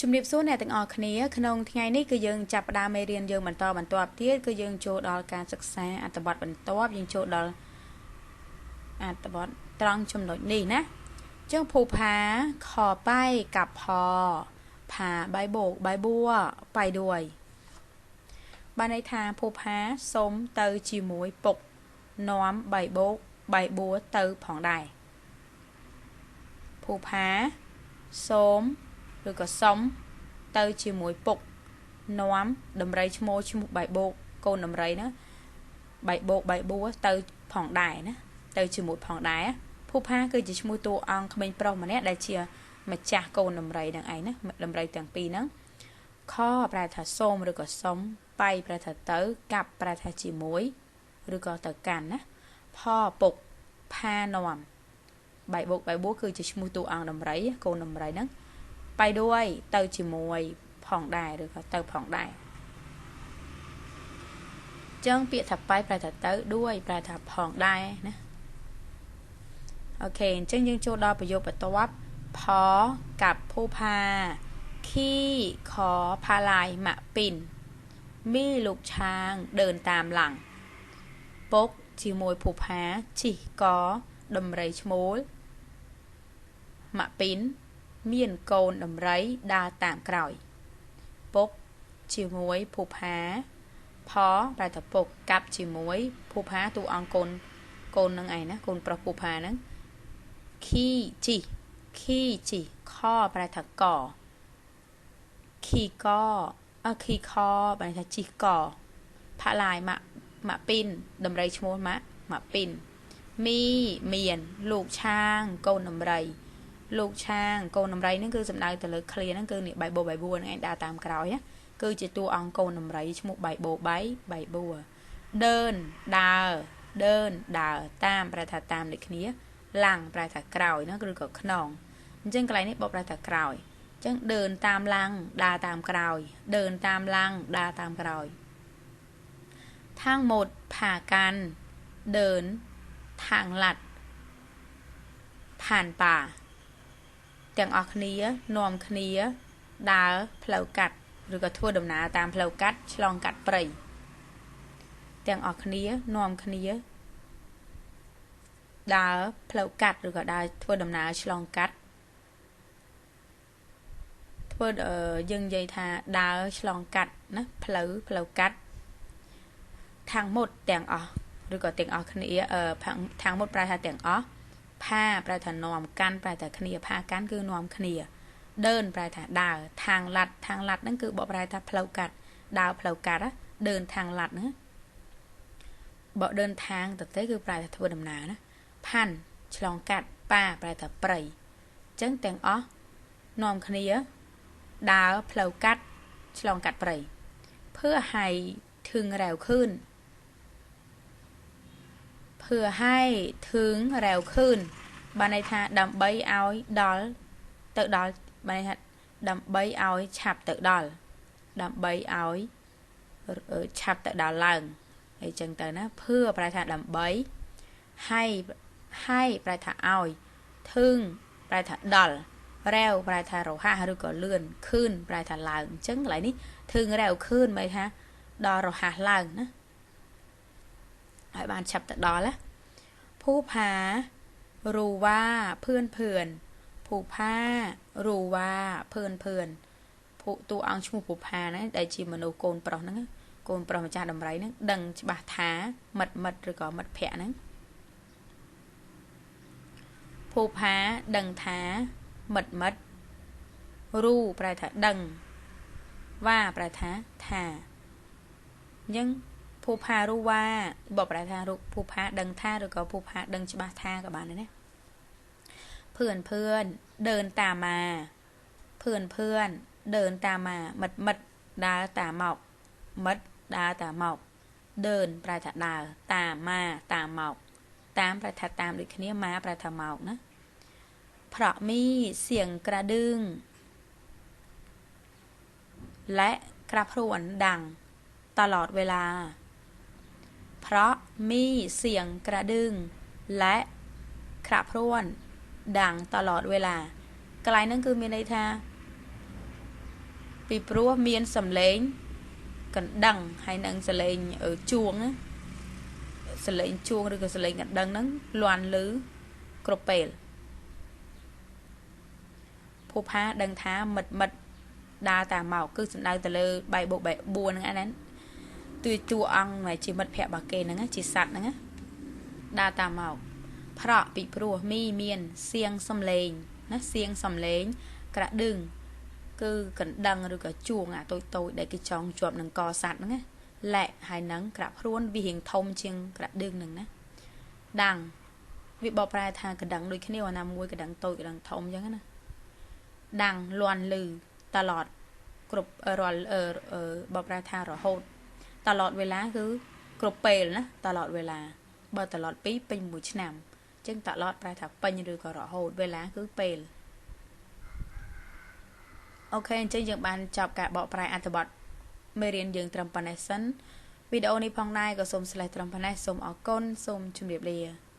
ជំរាបសួរអ្នកទាំងអស់គ្នាក្នុងថ្ងៃនេះគឺយើងចាប់ផ្ដើមមេរៀនយើងបន្តបន្ទាប់ទៀតគឺយើងចូលដល់ការសិក្សាអត្ថបទបន្ទាប់យើងចូលដល់អត្ថបទត្រង់ចំណុចនេះណាចឹងភូផាខបែกับផផាបៃបោកបៃបួបៃដួយបានន័យថាភូផាសុំទៅជាមួយពុកនាំបៃបោកបៃបួទៅផងដែរភូផាសូម ឬក៏សុំទៅជាមួយពុកនាំដំរីឈ្មោះឈ្មោះបៃបោកកូនដំរីណាបៃបោកបៃបួទៅផងដែរណាទៅជាមួយផងដែរភូផាគឺជាឈ្មោះតួអង្គក្មេងប្រុសម្នាក់ដែលជាម្ចាស់កូនដំរីនឹងឯងណាដំរីទាំងពីរហ្នឹងខប្រែថាសូមឬក៏សុំបៃប្រែថាទៅកាប់ប្រែថាជាមួយឬក៏ទៅកាន់ណាផពុកផានាំបៃបោកបៃបួគឺជាឈ្មោះតួអង្គដំរីកូនដំរីហ្នឹង បៃដួយទៅជាមួយផងដែរឬក៏ទៅផងដែរចឹងពាក្យថាបៃប្រែថាទៅដួយប្រែថាផងដែរណាអូខេអញ្ចឹងយើងចូលដល់ប្រយោគបន្ទាប់ផกับผู้พาขี้ขอพาลายมะปินมีลูกช้างเดินตามหลังពុកជាមួយភូផាជីកដំរីឈ្មោលម៉ាក់ពីន មានកូនដំរីដើរតាមក្រោយពុកជាមួយភូផាផប្រែថាពុកកាប់ជាមួយភូផាតួអង្គកូនកូននឹងឯណាកូនប្រុសភូផាហ្នឹងខីជីខីជីខប្រែថាកខីកអខីខប្រែថាជីកផាឡាយម៉ាក់ម៉ាក់ពីនដំរីឈ្មោះម៉ាក់ម៉ាក់ពីនមីមាន លោកឆាងកូនដំរី លោកឆាងកូនដំរីហ្នឹងគឺសំដៅទៅលើឃ្លាហ្នឹងគឺនេះបៃបូបៃបួហ្នឹងឯងដើរតាមក្រោយណាគឺជាតួអង្គកូនដំរីឈ្មោះបៃបូបៃបៃបួដើនដើរដើនដើរតាមប្រែថាតាមដូចគ្នាឡាំងប្រែថាក្រោយណាឬក៏ខ្នងអញ្ចឹងកន្លែងនេះបបប្រែថាក្រោយអញ្ចឹងដើនតាមឡាំងដើរតាមក្រោយដើនតាមឡាំងដើរតាមក្រោយทั้งหมดพากันเดินทางลัดผ่านป่า ទាំងអស់គ្នានាំគ្នាដើរផ្លូវកាត់ឬក៏ធ្វើដំណើរតាមផ្លូវកាត់ឆ្លងកាត់ព្រៃទាំងអស់គ្នានាំគ្នាដើរផ្លូវកាត់ឬក៏ដើរធ្វើដំណើរឆ្លងកាត់ធ្វើយើងនិយាយថាដើរឆ្លងកាត់ណាផ្លូវផ្លូវកាត់ខាងមុតទាំងអស់ឬក៏ទាំងអស់គ្នាខាងមុតប្រែថាទាំងអស់ ផាប្រែថានាំកាន់ប្រែថាគ្នាផាកាន់គឺនាំគ្នាដើនប្រែថាដើរທາງឡាត់ທາງឡាត់ហ្នឹងគឺបកប្រែថាផ្លូវកាត់ដើរផ្លូវកាត់ដើនທາງឡាត់ហ្នឹងបើដើនທາງទៅទេគឺប្រែថាធ្វើដំណើរណាផាន់ឆ្លងកាត់ប៉ាប្រែថាព្រៃអញ្ចឹងទាំងអស់នាំគ្នាដើរផ្លូវកាត់ឆ្លងកាត់ព្រៃเพื่อให้ถึงเร็วขึ้น เพื่อให้ถึงเร็วขึ้นបានន័យថាដើម្បីឲ្យដល់ទៅដល់បានន័យថាដើម្បីឲ្យឆាប់ទៅដល់ដើម្បីឲ្យឆាប់ទៅដល់ឡើងអីចឹងទៅណាភឿប្រែថាដើម្បីให้ให้ប្រែថាឲ្យធឹងប្រែថាដល់រែវប្រែថារហ័សឬក៏លឿនខឿនប្រែថាឡើងអញ្ចឹងកន្លែងនេះធឹងរែវខឿនមិនថាដល់រហ័សឡើងណា ឲ្យបានឆាប់ទៅដល់ណាភូផារូវ៉ាភឿនភឿនភូផារូវ៉ាភឿនភឿនភូតួអង្គឈ្មោះភូផាហ្នឹងដែលជាមនុស្សកូនប្រុសហ្នឹងកូនប្រុសម្ចាស់ដំរីហ្នឹងដឹងច្បាស់ថាមិត្តមិត្តឬក៏មិត្តភ័ក្ដិហ្នឹងភូផាដឹងថាមិត្តមិត្តរូប្រែថាដឹងវ៉ាប្រែថាថាអញ្ចឹង ภูพารู้ว่าบอกประธานรุภูพาดังท่าหรือก็ภูพาดังฉบัท่ากับบานนะเนี่ยเพื่อนเพื่อนเดินตามมา เพื่อนเพื่อนเดินตามมา มัดมัดดาตาหมอกมัดดาตาหมอกเดินประทัดดาตามมาตามหมอกตามประทัดตามหรือคเนี้มาประทัดหมอกนะเพราะมีเสียงกระดึงและกระพรวนดังตลอดเวลา เพราะมีเสียงกระดึงและคระพร่วนดังตลอดเวลากลายนั่นคือมีในท่า ពីព្រោះមានសំឡេងកណ្ដឹងហើយនឹងសំឡេងជួងណាសំឡេងជួងឬក៏សំឡេងកណ្ដឹងហ្នឹងលន់លឺគ្រប់ពេលភូផាដឹងថាមិត្តមិត្តដើរតាមមកគឺសំដៅទៅលើបែបបុកបែប4ហ្នឹងអាហ្នឹង ទួយតួអង្គដែលជាមិត្តភក្តិរបស់គេហ្នឹងជាសัตว์ហ្នឹងដើរតាមមកប្រក់ពីព្រោះមីមានសៀងសំឡេងណាសៀងសំឡេងក្រាក់ដឹងគឺកណ្ដឹងឬក៏ជួងអាតូចតូចដែលគេចងជាប់នឹងកសัตว์ហ្នឹងណាលែកហើយនឹងក្រាក់ព្រួនវារៀងធំជាងក្រាក់ដឹងហ្នឹងណាដាំងវាបកប្រែថាកណ្ដឹងដូចគ្នាអាណាមួយកណ្ដឹងតូចកណ្ដឹងធំអញ្ចឹងណាដាំងលន់លឺតឡតគ្រប់រាល់បកប្រែថារហូត តឡតវេលាគឺគ្រប់ពេលណាតឡតវេលាបើតឡត2ពេញមួយឆ្នាំអញ្ចឹងតឡតប្រែថាពេញឬក៏រហូតវេលាគឺពេលអូខេអញ្ចឹងយើងបានចប់ការបកប្រែអត្ថបទមេរៀនយើងត្រឹមប៉ុណ្ណេះសិនវីដេអូនេះផងដែរក៏សូមស្លេះត្រឹមប៉ុណ្ណេះសូមអរគុណសូមជម្រាបលា